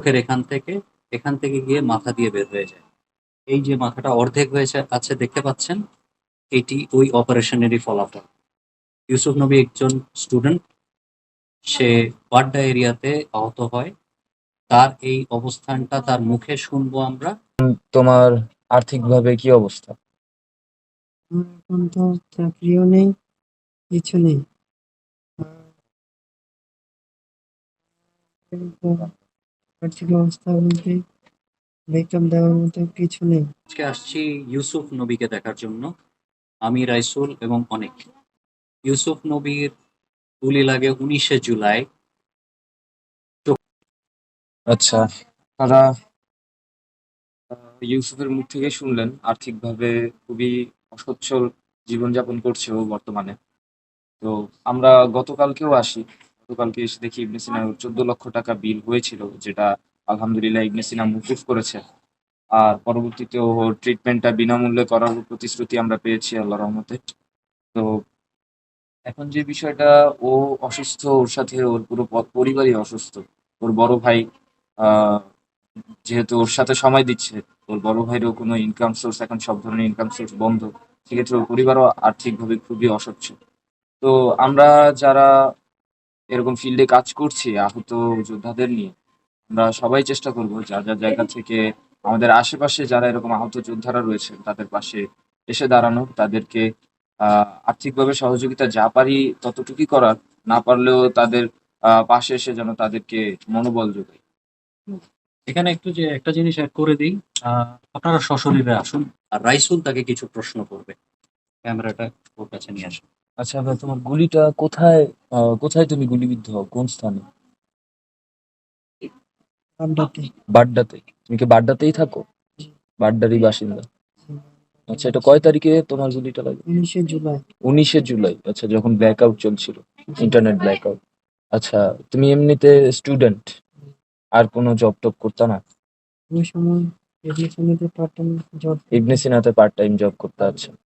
চোখের এখান থেকে এখান থেকে গিয়ে মাথা দিয়ে বের হয়ে যায়। এই যে মাথাটা অর্ধেক হয়েছে আছে দেখতে পাচ্ছেন? এটি ওই অপারেশনেরই ফলাফল। ইউসুফ নবী একজন স্টুডেন্ট। সে বাড্ডা এরিয়াতে আহত হয়। তার এই অবস্থানটা তার মুখে শুনব আমরা। তোমার আর্থিকভাবে কি অবস্থা? এখন তো চাকরিও নেই কিছু নেই। আর্থিক অবস্থা বলতে ব্রেকআপ দেওয়ার মতো কিছু নেই। আজকে আসছি ইউসুফ নবীকে দেখার জন্য। আমি রাইসুল এবং অনেক। ইউসুফ নবীর গুলি লাগে উনিশে জুলাই। আচ্ছা তারা ইউসুফের মুখ থেকে শুনলেন আর্থিকভাবে খুবই অসচ্ছল জীবনযাপন করছে ও বর্তমানে। তো আমরা গতকালকেও আসি। গতকালকে এসে দেখি ইবনে সিনার চোদ্দ লক্ষ টাকা বিল হয়েছিল, যেটা আলহামদুলিল্লাহ ইবনে সিনা মুকুফ করেছে। আর পরবর্তীতে ওর ট্রিটমেন্টটা বিনামূল্যে করার প্রতিশ্রুতি আমরা পেয়েছি আল্লাহ রহমতে। তো এখন যে বিষয়টা, ও অসুস্থ, ওর সাথে ওর পুরো পরিবারই অসুস্থ। ওর বড় ভাই যেহেতু ওর সাথে সময় দিচ্ছে, ওর বড় ভাইয়েরও কোনো ইনকাম সোর্স এখন সব ধরনের ইনকাম সোর্স বন্ধ। সেক্ষেত্রে ওর পরিবারও আর্থিকভাবে খুবই অসচ্ছ তো আমরা যারা এরকম ফিল্ডে কাজ করছি, আহত যোদ্ধাদের নিয়ে। আমরা সবাই চেষ্টা করব, যার যার জায়গা থেকে আমাদের আশেপাশে যারা এরকম আহত যোদ্ধারা রয়েছে তাদের পাশে এসে দাঁড়ানো, তাদেরকে আর্থিকভাবে সহযোগিতা যা পারি ততটুকুই করার, না পারলেও তাদের পাশে এসে যেন তাদেরকে মনোবল যোগাই এখানে একটু যে একটা জিনিস অ্যাড করে দিই আপনারা সশরীরে আসুন, আর রাইসুল তাকে কিছু প্রশ্ন করবে। ক্যামেরাটা ওর কাছে নিয়ে আসুন। আচ্ছা ভাই তোমার গুলিটা কোথায় আহ, কোথায় তুমি গুলিবিদ্ধ হও? কোন স্থানে? আড্ডাতে বাড্ডাতে? তুমি কি বাড্ডাতেই থাকো? বাড্ডারই বাসিন্দা। আচ্ছা এটা কয় তারিখে তোমার গুলিটা লাগে? উনিশে জুলাই। উনিশে জুলাই আচ্ছা যখন ব্ল্যাক আউট চলছিল ইন্টারনেট ব্ল্যাক আউট আচ্ছা তুমি এমনিতে স্টুডেন্ট আর কোনো জব টব করতে না? ওই সময় এডমিশনেতে পার্ট টাইম জব ইবনে সিনাতে পার্ট টাইম জব করতে আচ্ছা।